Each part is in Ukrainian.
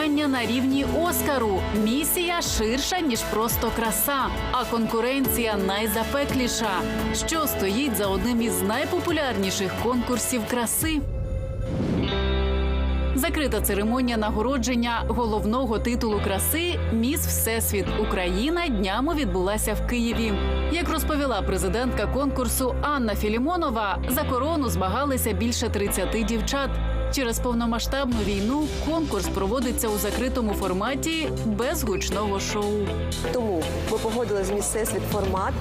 змагання на рівні Оскару. Місія ширша ніж просто краса, а конкуренція найзапекліша. Що стоїть за одним із найпопулярніших конкурсів краси? Закрита церемонія нагородження головного титулу краси Міс Всесвіт Україна днями відбулася в Києві. Як розповіла президентка конкурсу Анна Філімонова, за корону змагалися більше 30 дівчат. Через повномасштабну війну конкурс проводиться у закритому форматі без гучного шоу. Тому ми погодили з місцесвіт формат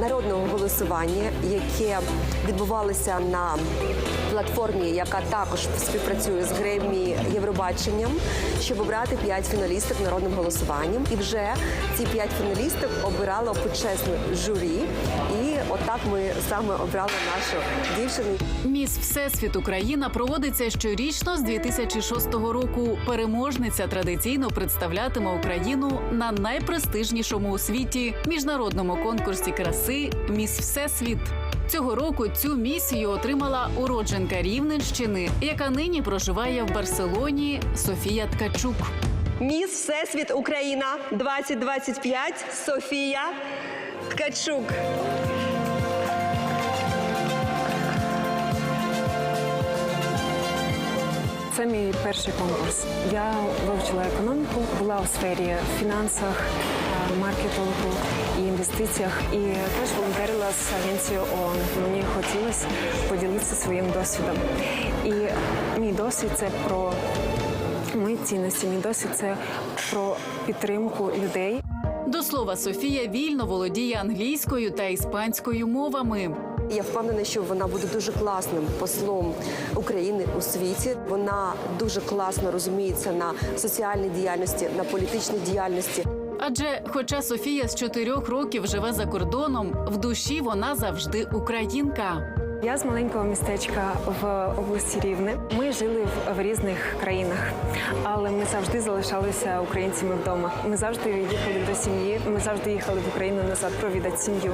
народного голосування, яке відбувалося на платформі, яка також співпрацює з Гремі Євробаченням, щоб обрати п'ять фіналісток народним голосуванням. І вже ці п'ять фіналісток обирало почесне журі. І отак ми саме обрали нашу дівчину. Міс Всесвіт Україна проводиться щорічно з 2006 року. Переможниця традиційно представлятиме Україну на найпрестижнішому у світі міжнародному конкурсі краси Міс Всесвіт. Цього року цю місію отримала уродженка Рівненщини, яка нині проживає в Барселоні Софія Ткачук. Міс Всесвіт Україна 2025 Софія Ткачук. Це мій перший конкурс. Я вивчила економіку, була у сфері фінансах, маркетингу і інвестиціях, і теж волонтерила з агенцією ООН. Мені хотілося поділитися своїм досвідом. І мій досвід це про мої цінності. Мій досвід це про підтримку людей. До слова, Софія вільно володіє англійською та іспанською мовами. Я впевнена, що вона буде дуже класним послом України у світі. Вона дуже класно розуміється на соціальній діяльності, на політичній діяльності. Адже, хоча Софія з чотирьох років живе за кордоном, в душі вона завжди українка. Я з маленького містечка в області Рівне. Ми жили в, в різних країнах, але ми завжди залишалися українцями вдома. Ми завжди їхали до сім'ї. Ми завжди їхали в Україну назад провідати сім'ю.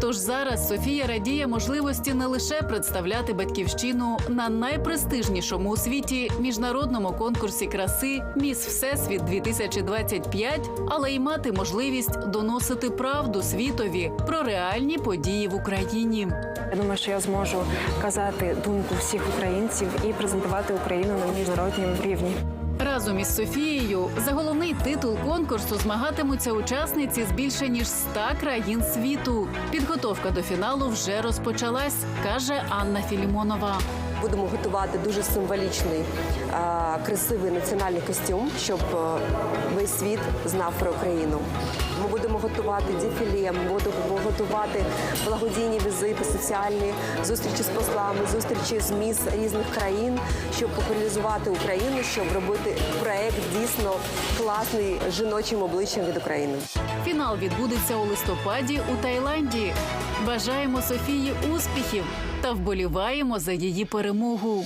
Тож зараз Софія радіє можливості не лише представляти батьківщину на найпрестижнішому у світі міжнародному конкурсі краси Міс Всесвіт 2025, але й мати можливість доносити правду світові про реальні події в Україні. Я думаю, що я зможу казати думку всіх українців і презентувати Україну на міжнародному рівні. Разом із Софією за головний титул конкурсу змагатимуться учасниці з більше ніж 100 країн світу. Підготовка до фіналу вже розпочалась, каже Анна Філімонова. Будемо готувати дуже символічний, красивий національний костюм, щоб е, весь світ знав про Україну. Ми будемо готувати дефіле, ми будемо готувати благодійні візити, соціальні зустрічі з послами, зустрічі з міс різних країн, щоб популяризувати Україну, щоб робити проект дійсно класний жіночим обличчям від України. Фінал відбудеться у листопаді у Таїланді. Бажаємо Софії успіхів та вболіваємо за її перемогу.